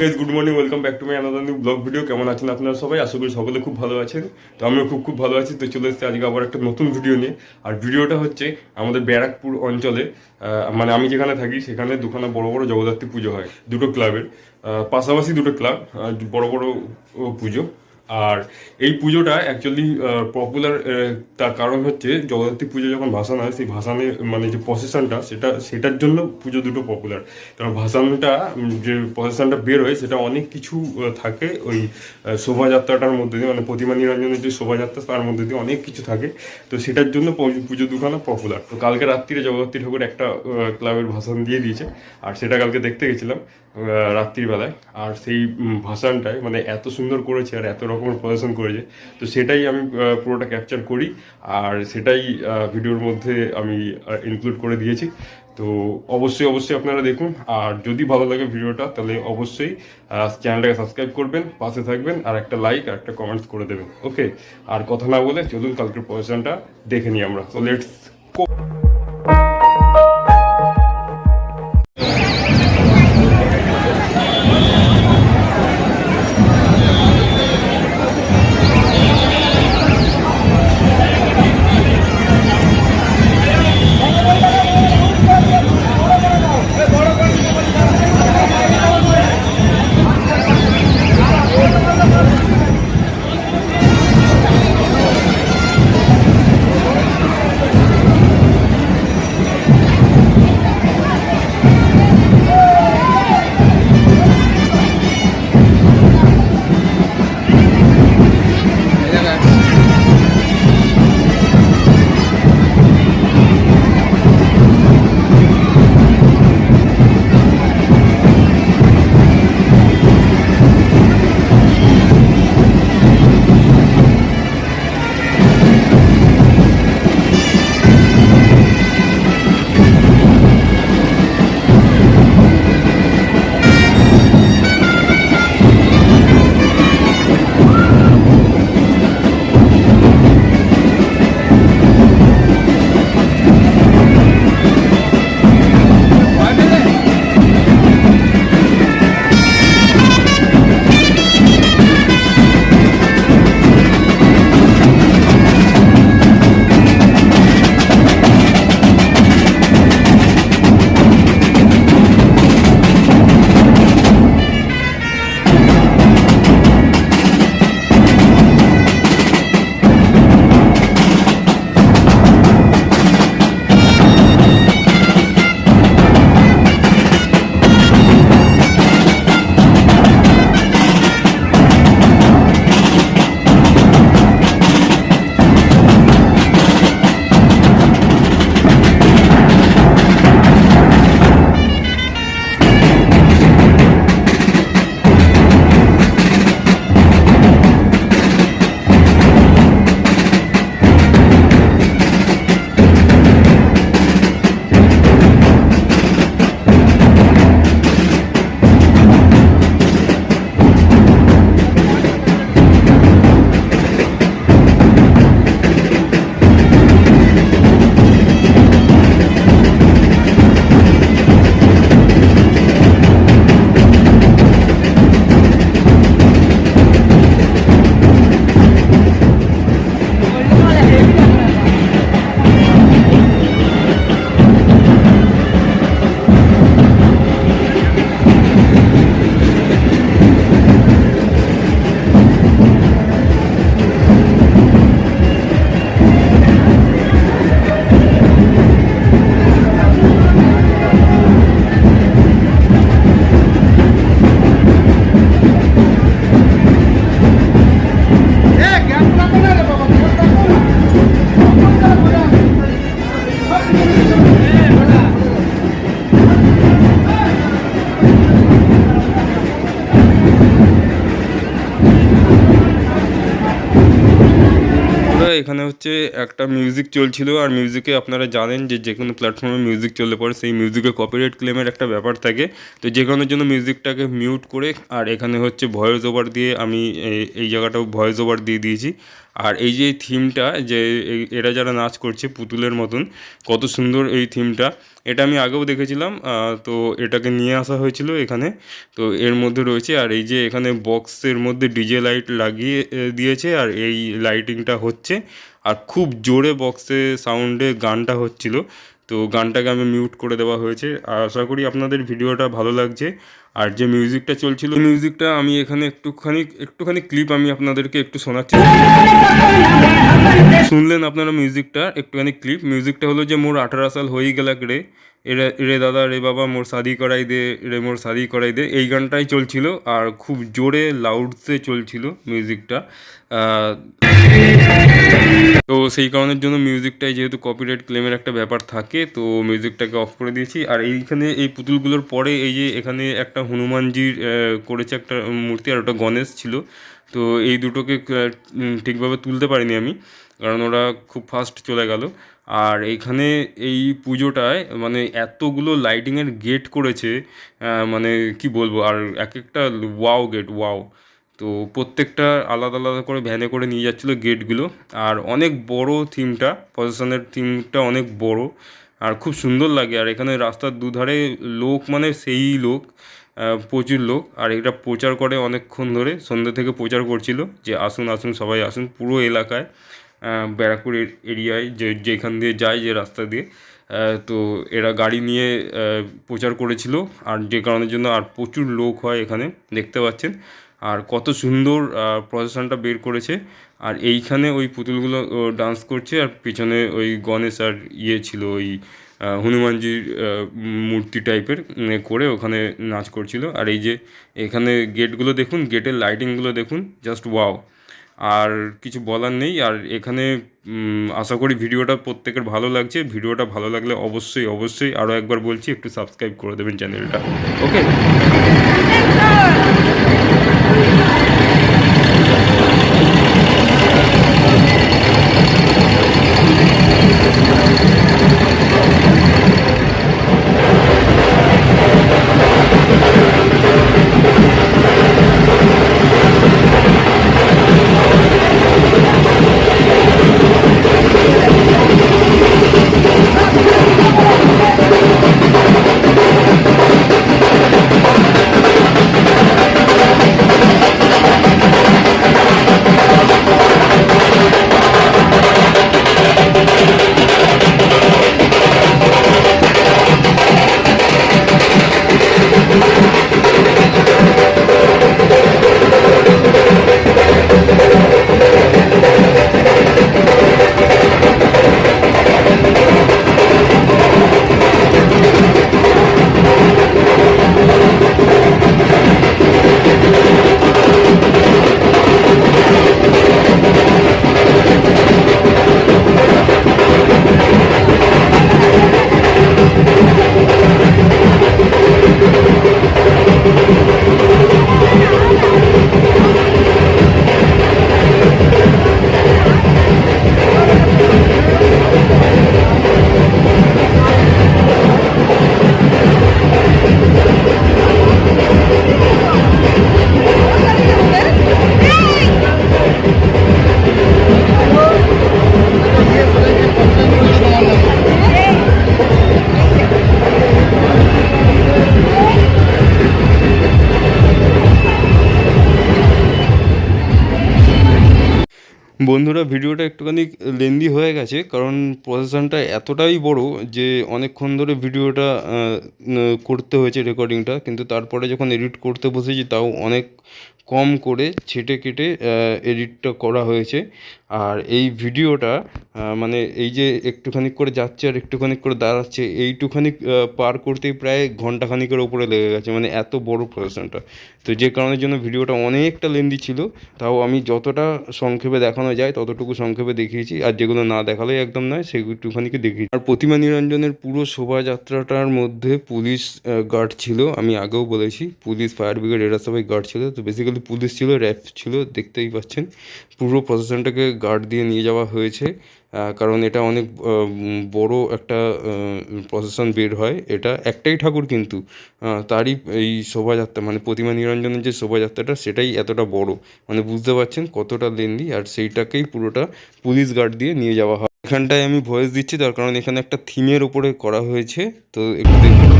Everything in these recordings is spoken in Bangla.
Guys good morning welcome back to my another new blog video কেমন আছেন আপনারা সবাই? আশা করি সকলে খুব ভালো আছেন। তো আমিও খুব খুব ভালো আছি। তো চলে এসেছি আজকে আবার একটা নতুন ভিডিও নিয়ে। আর ভিডিওটা হচ্ছে আমাদের ব্যারাকপুর অঞ্চলে মানে আমি যেখানে থাকি, সেখানে দুখানা বড় বড় জগদ্ধাত্রী পুজো হয়, দুটো ক্লাবের পাশাপাশি দুটো ক্লাব বড় বড় পুজো। আর এই পুজোটা অ্যাকচুয়ালি পপুলার তার কারণ হচ্ছে জগদ্ধাত্রী পুজো যখন ভাসান হয়, সেই ভাসানে মানে যে প্রসেশনটা সেটা, সেটার জন্য পুজো দুটো পপুলার কারণ ভাসানটা যে প্রসেশনটা বের হয় সেটা অনেক কিছু থাকে ওই শোভাযাত্রাটার মধ্যে দিয়ে মানে প্রতিমা নিরঞ্জনের যে শোভাযাত্রা, তার মধ্যে দিয়ে অনেক কিছু থাকে। তো সেটার জন্য পুজো দুখানা পপুলার তো কালকে রাত্রিরে জগদ্ধাত্রী ঠাকুর একটা ক্লাবের ভাসান দিয়ে দিয়েছে। আর সেটা কালকে দেখতে গেছিলাম রাত্রিবেলায় আর সেই ভাসানটায় মানে এত সুন্দর করেছে, আর এত রকমের প্রদর্শন করেছে, তো সেটাই আমি পুরোটা ক্যাপচার করি। আর সেটাই ভিডিওর মধ্যে আমি ইনক্লুড করে দিয়েছি। তো অবশ্যই অবশ্যই আপনারা দেখুন। আর যদি ভালো লাগে ভিডিওটা তাহলে অবশ্যই চ্যানেলটাকে সাবস্ক্রাইব করবেন, পাশে থাকবেন, আর একটা লাইক আর একটা কমেন্টস করে দেবেন। ওকে আর কথা না বলে, চলুন কালকের পজিশনটা দেখে নিই আমরা। তো লেটস হচ্ছে একটা মিউজিক চলছিল আর মিউজিকে আপনারা জানেন যে যে কোনো প্ল্যাটফর্মে মিউজিক চললে পরে, সেই মিউজিকে কপিরাইট ক্লেমের একটা ব্যাপার থাকে। তো যে কারণের জন্য মিউজিকটাকে মিউট করে, আর এখানে হচ্ছে ভয়েস ওভার দিয়ে আমি এই- জায়গাটাও ভয়েস ওভার দিয়ে দিয়েছি। আর এই যে থিমটা যে এরা যারা নাচ করছে পুতুলের মতন, কত সুন্দর এই থিমটা এটা আমি আগেও দেখেছিলাম তো এটাকে নিয়ে আসা হয়েছিল এখানে। তো এর মধ্যে রয়েছে, আর এই যে এখানে বক্সের মধ্যে ডিজে লাইট লাগিয়ে দিয়েছে, আর এই লাইটিংটা হচ্ছে। আর খুব জোরে বক্সে সাউন্ডে গানটা হচ্ছিল। তো গানটাকে আমি মিউট করে দেওয়া হয়েছে। আর আশা করি আপনাদের ভিডিওটা ভালো লাগছে। আর যে মিউজিকটা চলছিল মিউজিকটা আমি এখানে একটুখানি একটুখানি ক্লিপ আমি আপনাদেরকে একটু শোনাচ্ছি। শুনলেন আপনারা মিউজিকটা একটুখানি ক্লিপ মিউজিকটা হলো যে মোর আঠারো সাল হয়ে গেল রে। রে দাদা, রে বাবা, মোর শাদি করাই দে রে মোর শাদি করাই দে। এই গানটাই চলছিল আর খুব জোরে লাউডসে চলছিল মিউজিকটা তো সেই কারণের জন্য মিউজিকটাই যেহেতু কপিরাইট ক্লেমের একটা ব্যাপার থাকে, তো মিউজিকটাকে অফ করে দিয়েছি। আর এইখানে এই পুতুলগুলোর পরে এই যে এখানে একটা হনুমানজির করেছে একটা মূর্তি, আর ওটা গণেশ ছিল। তো এই দুটোকে ঠিকভাবে তুলতে পারিনি আমি, কারণ ওরা খুব ফাস্ট চলে গেল। আর এইখানে এই পুজোটায় মানে এতগুলো লাইটিংয়ের গেট করেছে মানে কি বলব, আর এক একটা ওয়াও গেট ওয়াও তো প্রত্যেকটা আলাদা আলাদা করে ভ্যানে করে নিয়ে যাচ্ছিল গেটগুলো। আর অনেক বড় থিমটা প্রসেশনের থিমটা অনেক বড়। আর খুব সুন্দর লাগে। আর এখানে রাস্তার দুধারে লোক মানে সেই লোক প্রচুর লোক। আর এটা প্রচার করে অনেকক্ষণ ধরে, সন্ধ্যে থেকে প্রচার করছিল যে আসুন আসুন, সবাই আসুন পুরো এলাকায় ব্যারাকপুর এরিয়ায় যে, যেখান দিয়ে যায় যে রাস্তা দিয়ে। তো এরা গাড়ি নিয়ে প্রচার করেছিল। আর যে কারণের জন্য আর প্রচুর লোক হয় এখানে, দেখতে পাচ্ছেন। আর কত সুন্দর প্রসেশনটা বের করেছে। আর এইখানে ওই পুতুলগুলো ডান্স করছে, আর পিছনে ওই গণেশ আর ইয়ে ছিল ওই হনুমানজির মূর্তি টাইপের করে ওখানে নাচ করছিল। আর এই যে এখানে গেটগুলো দেখুন গেটের লাইটিংগুলো দেখুন জাস্ট ওয়াও আর কিছু বলার নেই, আর এখানে আশা করি ভিডিওটা প্রত্যেকের ভালো লাগছে। ভিডিওটা ভালো লাগলে অবশ্যই অবশ্যই আরও একবার বলছি, একটু সাবস্ক্রাইব করে দেবেন চ্যানেলটা ওকে বন্ধুরা, ভিডিওটা একটুখানি লেন্দি হয়ে গেছে, কারণ প্রসেশনটা এতটাই বড় যে অনেকক্ষণ ধরে ভিডিওটা করতে হয়েছে রেকর্ডিংটা কিন্তু তারপরে যখন এডিট করতে বসেছি, তাও অনেক কম করে ছেটে কেটে এডিটটা করা হয়েছে। আর এই ভিডিওটা মানে এই যে একটুখানি করে যাচ্ছে আর একটুখানি করে দাঁড়াচ্ছে, এইটুখানি পার করতেই প্রায় ঘন্টাখানিকের ওপরে লেগে গেছে মানে এত বড় প্রসেশনটা তো যে কারণের জন্য ভিডিওটা অনেকটা লেন্দি ছিল, তাও আমি যতটা সংক্ষেপে দেখানো যায় ততটুকু সংক্ষেপে দেখিয়েছি, আর যেগুলো না দেখালেই একদম নয় সেগুলোখানিকে দেখিয়েছি। আর প্রতিমা নিরঞ্জনের পুরো শোভাযাত্রাটার মধ্যে পুলিশ গার্ড ছিল, আমি আগেও বলেছি, পুলিশ ফায়ার ব্রিগেড এরা সবাই গার্ড ছিল, তো বেসিক্যালি পুলিশ ছিল র্যাব ছিল, দেখতেই পাচ্ছেন। পুরো প্রশাসনটাকে গার্ড দিয়ে নিয়ে যাওয়া হয়েছে কারণ এটা অনেক বড় একটা প্রসেশন বের হয়। এটা একটাই ঠাকুর কিন্তু তারই এই শোভাযাত্রা মানে প্রতিমা নিরঞ্জনের যে শোভাযাত্রাটা, সেটাই এতটা বড়। মানে বুঝতে পারছেন কতটা লেন্দি, আর সেইটাকেই পুরোটা পুলিশ গার্ড দিয়ে নিয়ে যাওয়া হয়। এখানটায় আমি ভয়েস দিচ্ছি, তার কারণ এখানে একটা থিমের ওপরে করা হয়েছে, তো একটু দেখুন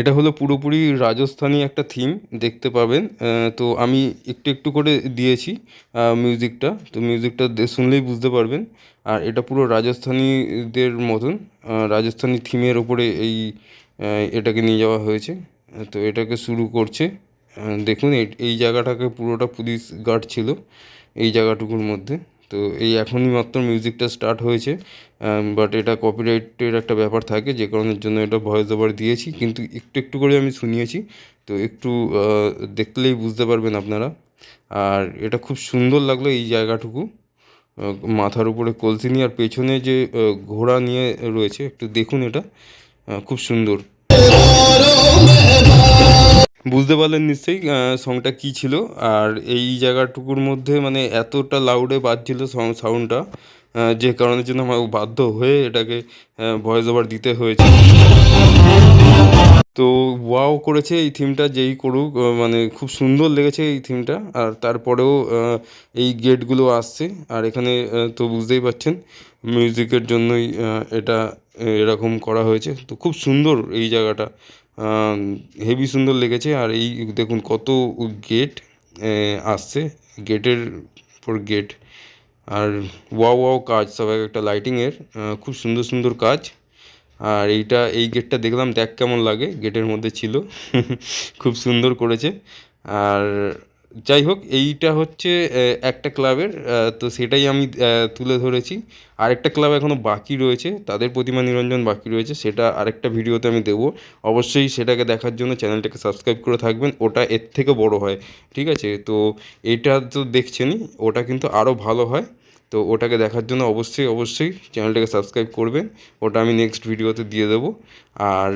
এটা হলো পুরোপুরি রাজস্থানী একটা থিম দেখতে পাবেন। তো আমি একটু একটু করে দিয়েছি মিউজিকটা তো মিউজিকটা শুনলেই বুঝতে পারবেন। আর এটা পুরো রাজস্থানীদের মতন রাজস্থানী থিমের ওপরে এই এটাকে নিয়ে যাওয়া হয়েছে। তো এটাকে শুরু করছে দেখুন এই জায়গাটাকে পুরোটা পুলিশ গার্ড ছিল, এই জায়গাটুকুর মধ্যে। তো এই এখনই মাত্র মিউজিকটা স্টার্ট হয়েছে বাট এটা কপিরাইটের একটা ব্যাপার থাকে, যে কারণের জন্য এটা ভয়েস ওভার দিয়েছি, কিন্তু একটু একটু করে আমি শুনিয়েছি, তো একটু দেখলেই বুঝতে পারবেন আপনারা। আর এটা খুব সুন্দর লাগল এই জায়গাটুকু মাথার উপরে কলসি নিয়ে আর পেছনে যে ঘোড়া নিয়ে রয়েছে, একটু দেখুন এটা খুব সুন্দর। বুঝতে পারলেন নিশ্চয়ই সংটা কী ছিল? আর এই জায়গাটুকুর মধ্যে মানে এতটা লাউডে বাজছিল সাউন্ডটা যে কারণের জন্য আমার বাধ্য হয়ে এটাকে ভয়েস ওভার দিতে হয়েছে। তো ওয়াও করেছে এই থিমটা যেই করুক মানে খুব সুন্দর লেগেছে এই থিমটা আর তারপরেও এই গেটগুলো আসছে। আর এখানে তো বুঝতেই পারছেন মিউজিকের জন্যই এটা, এরকম করা হয়েছে। তো খুব সুন্দর এই জায়গাটা। হেভি সুন্দর লেগেছে আর এই দেখুন কত গেট আসছে। গেটের পর গেট আর ওয়াও ওয়াও কাজ, সব এক একটা লাইটিংয়ের খুব সুন্দর সুন্দর কাজ। আর এইটা, এই গেটটা দেখলাম, দেখ কেমন লাগে। গেটের মধ্যে ছিল। খুব সুন্দর করেছে। আর যাই হোক, এইটা হচ্ছে একটা ক্লাবের তো সেটাই আমি তুলে ধরেছি। আরেকটা ক্লাব এখনও বাকি রয়েছে, তাদের প্রতিমা নিরঞ্জন বাকি রয়েছে, সেটা আরেকটা ভিডিওতে আমি দেবো। অবশ্যই সেটাকে দেখার জন্য চ্যানেলটাকে সাবস্ক্রাইব করে থাকবেন, ওটা এর থেকে বড় হয়, ঠিক আছে? তো এটা তো দেখছেনই, ওটা কিন্তু আরও ভালো হয়। তো ওটাকে দেখার জন্য অবশ্যই অবশ্যই চ্যানেলটাকে সাবস্ক্রাইব করবেন। ওটা আমি নেক্সট ভিডিওতে দিয়ে দেবো। আর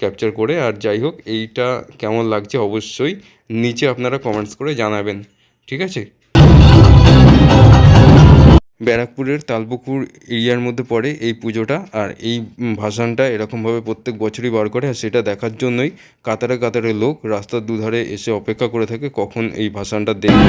ক্যাপচার করে, আর যাই হোক, এইটা কেমন লাগছে অবশ্যই নিচে আপনারা কমেন্টস করে জানাবেন। ঠিক আছে? ব্যারাকপুরের তালপুকুর এরিয়ার মধ্যে পড়ে এই পুজোটা, আর এই ভাসানটা এরকমভাবে প্রত্যেক বছরই বার করে, আর সেটা দেখার জন্যই কাতারে কাতারে লোক রাস্তার দুধারে এসে অপেক্ষা করে থাকে কখন এই ভাসানটা দেখবে